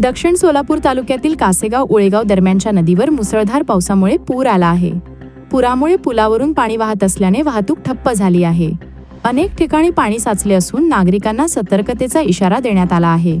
दक्षिण सोलापूर तालुक्यातील कासेगाव उळेगाव दरम्यानच्या नदीवर मुसळधार पावसामुळे पूर आला आहे. पुरामुळे पुलावरून पाणी वाहत असल्याने वाहतूक ठप्प झाली आहे. अनेक ठिकाणी पाणी साचले असून नागरिकांना सतर्कतेचा इशारा देण्यात आला आहे.